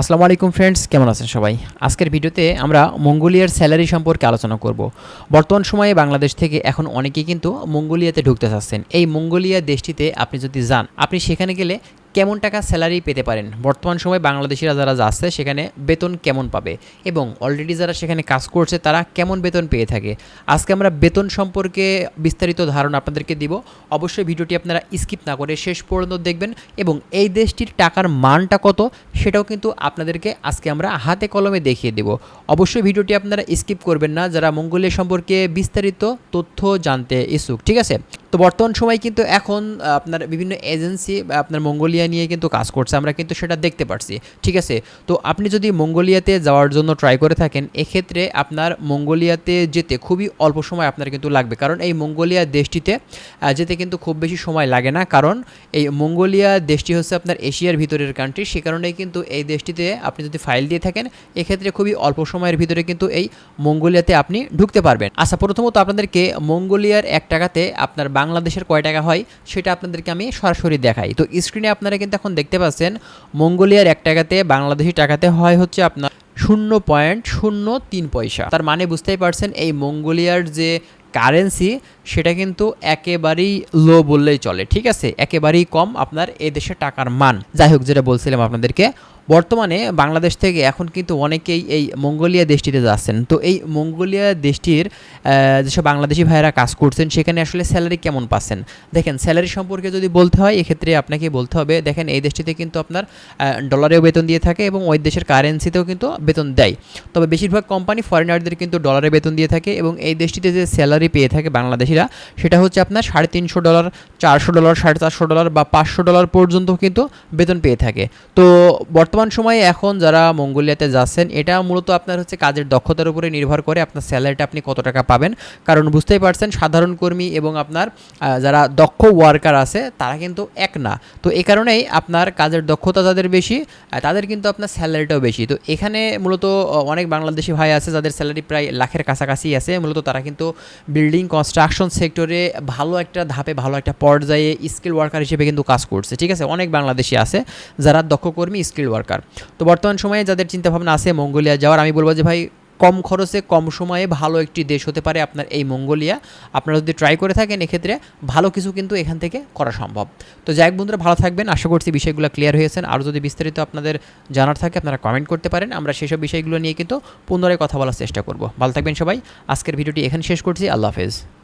আসসালামু আলাইকুম ফ্রেন্ডস, কেমন আছেন সবাই? আজকের ভিডিওতে আমরা মঙ্গোলিয়ার স্যালারি সম্পর্কে আলোচনা করব। বর্তমান সময়ে বাংলাদেশ থেকে এখন অনেকেই কিন্তু মঙ্গোলিয়াতে ঢুকতে চাচ্ছেন। এই মঙ্গোলিয়া দেশটিতে আপনি যদি যান, আপনি সেখানে গেলে কেমন টাকা স্যালারি পেতে পারেন? বর্তমান সময়ে বাংলাদেশিরা যারা যাচ্ছে, সেখানে বেতন কেমন পাবে? এবং অলরেডি যারা সেখানে কাজ করছে, তারা কেমন বেতন পেয়ে থাকে? আজকে আমরা বেতন সম্পর্কে বিস্তারিত ধারণা আপনাদেরকে দিব। অবশ্যই ভিডিওটি আপনারা স্কিপ না করে শেষ পর্যন্ত দেখবেন এবং এই দেশটির টাকার মানটা কত, সেটাও কিন্তু আপনাদেরকে আজকে আমরা হাতে কলমে দেখিয়ে দেব। অবশ্যই ভিডিওটি আপনারা স্কিপ করবেন না। যারা মঙ্গোলিয়া সম্পর্কে বিস্তারিত তথ্য জানতে ইচ্ছুক, ঠিক আছে? তো বর্তমান সময় কিন্তু এখন আপনার বিভিন্ন এজেন্সি আপনার মঙ্গোলিয়া নিয়ে কিন্তু কাজ করছে, আমরা কিন্তু সেটা দেখতে পারছি, ঠিক আছে? তো আপনি যদি মঙ্গোলিয়াতে যাওয়ার জন্য ট্রাই করে থাকেন, এক্ষেত্রে আপনার মঙ্গোলিয়াতে যেতে খুবই অল্প সময় আপনার কিন্তু লাগবে, কারণ এই মঙ্গোলিয়া দেশটিতে যেতে কিন্তু খুব বেশি সময় লাগে না, কারণ এই মঙ্গোলিয়া দেশটি হচ্ছে আপনার এশিয়ার ভিতরের কান্ট্রি সে কারণেই কিন্তু এই দেশটিতে আপনি যদি ফাইল দিয়ে থাকেন, এক্ষেত্রে খুবই অল্প সময়ের ভিতরে কিন্তু এই মঙ্গোলিয়াতে আপনি ঢুকতে পারবেন। আচ্ছা প্রথমত আপনাদেরকে মঙ্গোলিয়ার এক টাকাতে আপনার বাংলাদেশের কয় টাকা হয়, সেটা আপনাদেরকে আমি সরাসরি দেখাই। তো স্ক্রিনে আপনারা কিন্তু এখন দেখতে পাচ্ছেন, মঙ্গোলিয়ার এক টাকাতে, বাংলাদেশি টাকাতে হয় হচ্ছে আপনার শূন্য পয়েন্ট শূন্য তিন পয়সা। তার মানে বুঝতেই পারছেন, এই মঙ্গোলিয়ার যে কারেন্সি সেটা কিন্তু একেবারেই লো বললেই চলে, ঠিক আছে? একেবারেই কম আপনার এই দেশের টাকার মান। যাই হোক, যেটা বলছিলাম আপনাদেরকে বর্তমানে বাংলাদেশ থেকে এখন কিন্তু অনেকেই এই মঙ্গোলিয়া দেশটিতে যাচ্ছেন। তো এই মঙ্গোলিয়া দেশটির যেসব বাংলাদেশি ভাইয়েরা কাজ করছেন, সেখানে আসলে স্যালারি কেমন পাচ্ছেন? দেখেন স্যালারি সম্পর্কে যদি বলতে হয়, এক্ষেত্রে আপনাকে বলতে হবে, দেখেন, এই দেশটিতে কিন্তু আপনার ডলারেও বেতন দিয়ে থাকে এবং ওই দেশের কারেন্সিতেও কিন্তু বেতন দেয়। তবে বেশিরভাগ কোম্পানি ফরেনারদের কিন্তু ডলারে বেতন দিয়ে থাকে এবং এই দেশটিতে যে স্যালারি পেয়ে থাকে বাংলাদেশিরা, সেটা হচ্ছে আপনার সাড়ে তিনশো ডলার চারশো ডলার সাড়ে চারশো ডলার বা পাঁচশো ডলার পর্যন্ত কিন্তু বেতন পেয়ে থাকে। তো বর্তমান সময়ে এখন যারা মঙ্গোলিয়াতে যাচ্ছেন, এটা মূলত আপনার হচ্ছে কাজের দক্ষতার উপরে নির্ভর করে আপনার স্যালারিটা আপনি কত টাকা পাবেন। কারণ বুঝতেই পারছেন, সাধারণ কর্মী এবং আপনার যারা দক্ষ ওয়ার্কার আছে, তারা কিন্তু এক না। তো এই কারণেই আপনার কাজের দক্ষতা যাদের বেশি তাদের কিন্তু আপনার স্যালারিটাও বেশি। তো এখানে মূলত অনেক বাংলাদেশি ভাই আছে, যাদের স্যালারি প্রায় লাখের কাছাকাছি আছে। মূলত তারা কিন্তু বিল্ডিং কনস্ট্রাকশন সেক্টরে ভালো একটা ধাপে, ভালো একটা পর্যায়ে স্কিল ওয়ার্কার হিসেবে কিন্তু কাজ করছে। ঠিক আছে? অনেক বাংলাদেশি আছে যারা দক্ষ কর্মী স্কিল ওয়ার্কার তো বর্তমান সময়ে যাদের চিন্তাভাবনা আছে মঙ্গোলিয়া যাওয়ার, আমি বলব যে ভাই, কম খরচে, কম সময়ে ভালো একটি দেশ হতে পারে আপনার এই মঙ্গোলিয়া। আপনারা যদি ট্রাই করে থাকেন, এক্ষেত্রে ভালো কিছু কিন্তু এখান থেকে করা সম্ভব। তো যাই বন্ধুরা, ভালো থাকবেন। আশা করছি বিষয়গুলো ক্লিয়ার হয়েছেন। আর যদি বিস্তারিত আপনাদের জানার থাকে, আপনারা কমেন্ট করতে পারেন। আমরা সেসব বিষয়গুলো নিয়ে কিন্তু পুনরায় কথা বলার চেষ্টা করব। ভালো থাকবেন সবাই। আজকের ভিডিওটি এখানে শেষ করছি। আল্লাহ হাফেজ।